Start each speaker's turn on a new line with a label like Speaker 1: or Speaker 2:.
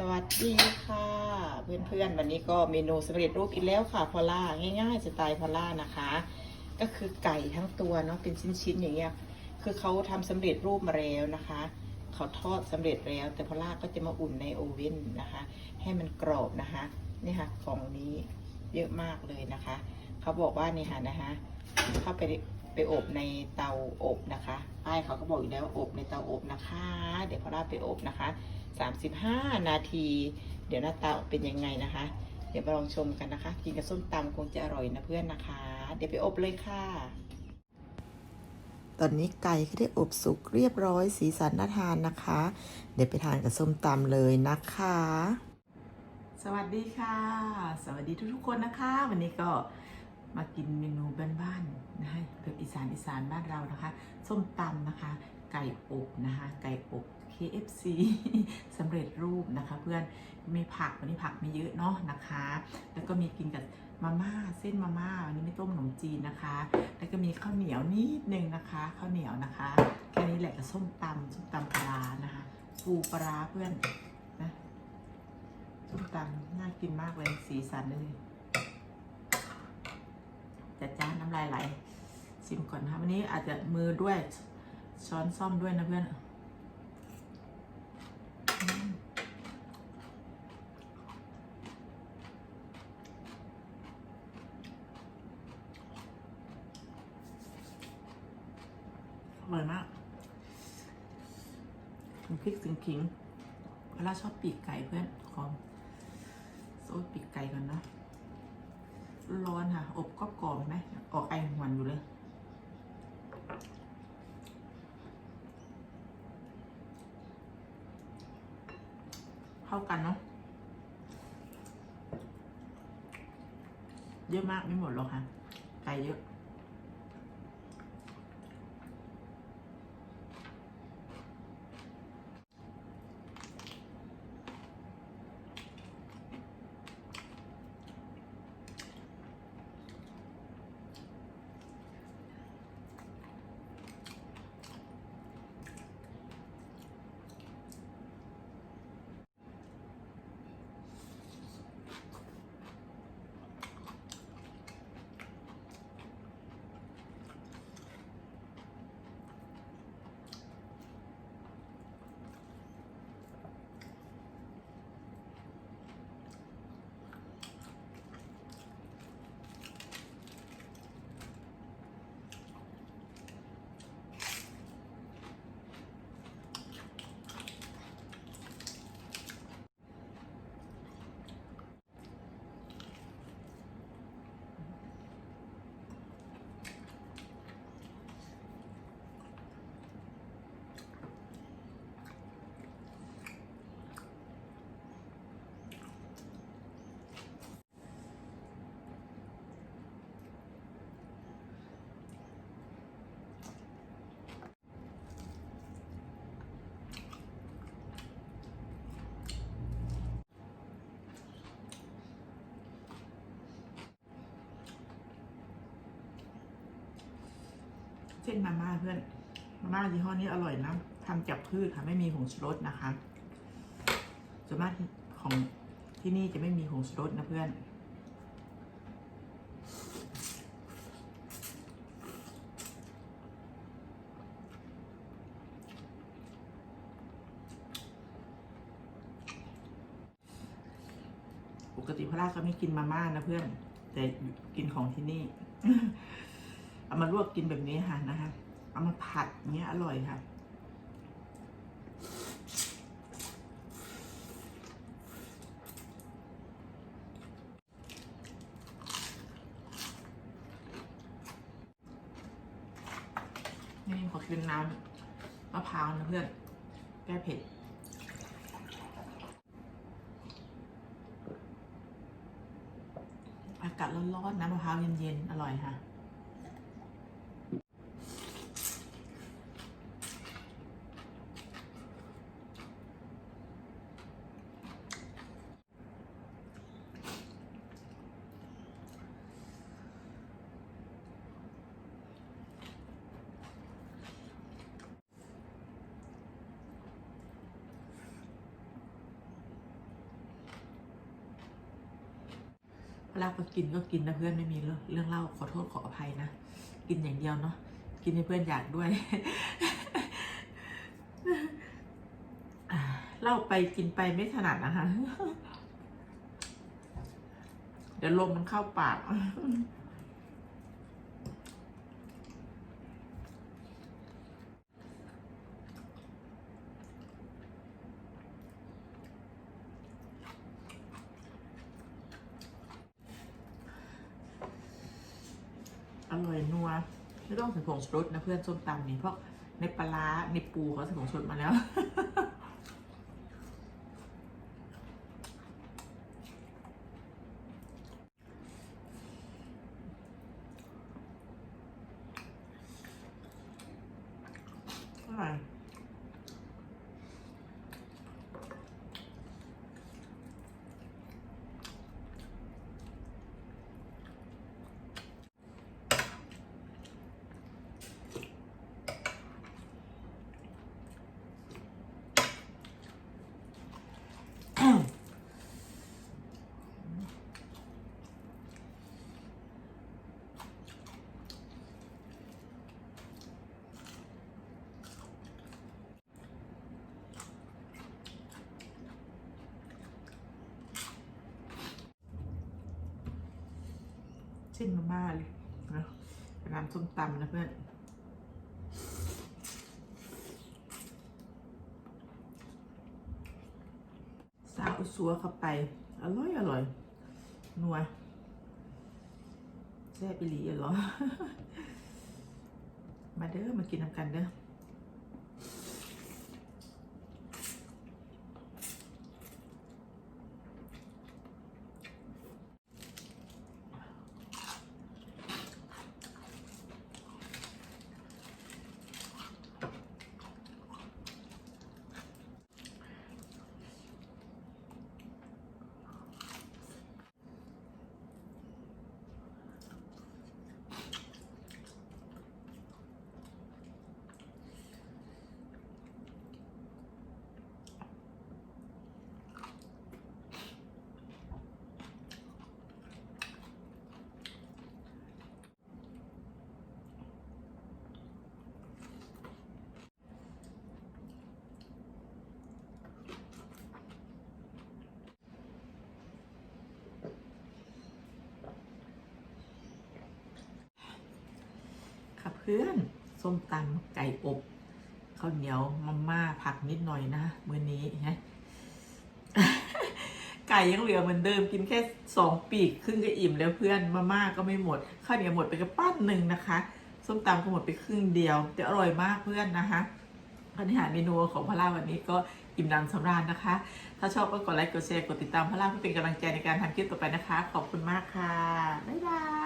Speaker 1: สวัสดีค่ะ เพื่อนๆ วันนี้ก็เมนูสำเร็จรูปอีกแล้วค่ะพอล่าง่ายๆสไตล์พอล่านะคะ ก็คือไก่ทั้งตัวเนาะเป็นชิ้นๆอย่างเงี้ยคือเขาทำสำเร็จรูปมาแล้วนะคะเขาทอดสำเร็จแล้ว แต่พอล่าก็จะมาอุ่นในโอเว่นนะคะ ให้มันกรอบนะคะนี่ค่ะกล่องนี้เยอะมากเลยนะคะเขาบอกว่านี่ค่ะนะคะเข้าไปไปอบในเตาอบนะคะป้ายเขาก็บอกอยู่แล้วอบในเตาอบนะคะ เดี๋ยวพอล่าไปอบนะคะ 35 นาที เดี๋ยวหน้าตาเป็นยังไงนะคะ เดี๋ยวมาลองชมกันนะคะ กินกับส้มตำคงจะอร่อยนะเพื่อนนะคะ เดี๋ยวไปอบเลยค่ะ ตอนนี้ไก่ก็ได้อบสุกเรียบร้อยสีสันน่าทานนะคะ เดี๋ยวไปทานกับส้มตำเลยนะคะ สวัสดีค่ะ สวัสดีทุกๆคนนะคะ วันนี้ก็มากินเมนูบ้านๆนะคะแบบอีสานอีสานบ้านเรานะคะ ส้มตำนะคะ ไก่อบนะคะ ไก่อบ KFC สำเร็จรูปนะคะเพื่อนมีผักวันนี้ผักไม่เยอะเนาะนะคะ แล้วก็มีกินกับมาม่าเส้นมาม่าวันนี้ไม่ต้มขนมจีนนะคะ แล้วก็มีข้าวเหนียวนิดนึงนะคะข้าวเหนียวนะคะแค่นี้แหละกับส้มตำส้มตำปลานะคะปูปลาเพื่อนนะส้มตำน่ากินมากเลยสีสันเลยจัดจ้านน้ำลายไหลชิมก่อนนะคะวันนี้อาจจะมือด้วยช้อนซ่อมด้วยนะเพื่อนอืม อร่อยมากถึงพริกถึงขิงเวลาชอบปีกไก่เพื่อนขอโซดปีกไก่ก่อนนะร้อนค่ะ อบก็กรอบไหมออกไอหวันอยู่เลยเข้ากันเนาะเยอะมากไม่หมดหรอกค่ะ ไก่เยอะ เส้นมาม่าเพื่อนมาม่ายี่ห้อนี้อร่อยนะทำจากพืชค่ะไม่มีผงชูรสนะคะส่วนมากของที่นี่จะไม่มีผงชูรสนะเพื่อนปกติพระราชก็ไม่กินมาม่านะเพื่อน แต่กินของที่นี่ เอามาลวกกินแบบนี้ค่ะนะคะเอามาผัดเงี้ยอร่อยค่ะนี่ขอกินน้ำมะพร้าวนะเพื่อน แก้เผ็ดอากาศร้อนๆน้ำมะพร้าวเย็นๆ อร่อยค่ะ ลาก็กินก็กินนะเพื่อนไม่มีเรื่องเรื่องเล่าขอโทษขออภัยนะ กินอย่างเดียวเนาะกินให้เพื่อนอยากด้วยเล่าไปกินไปไม่ถนัดนะคะ เดี๋ยวลมมันเข้าปาก ร่อยนัวไม่ต้องใส่ผงชูรสนะเพื่อนส้มตำนี่เพราะในปลาร้าในปูเขาใส่ผงชูรสมาแล้ว อร่อย เส้นมาม่าเลยนะน้ำส้มตำนะเพื่อนสาวสัวเข้าไป อร่อย อร่อย นัวแซ่บอีหลีอะเหรอมาเด้อ มากินน้ำกันเด้อ ค่ะเพื่อน ส้มตำไก่อบข้าวเหนียวมาม่าผักนิดหน่อยนะมื้อนี้ฮะไก่ยังเหลือเหมือนเดิมกินแค่สองปีกครึ่งก็อิ่มแล้วเพื่อนมาม่าก็ไม่หมดข้าวเหนียวหมดไปกระปั้นหนึ่งนะคะ ส้มตำก็หมดไปครึ่งเดียวแต่อร่อยมากเพื่อนนะคะอาหารเมนูของพระราวันนี้ก็อิ่มดำสำราญนะคะ ถ้าชอบก็กดไลค์กดแชร์กดติดตามพระราเพื่อเป็นกำลังใจในการทำคลิปต่อไปนะคะ ขอบคุณมากค่ะบ๊ายบาย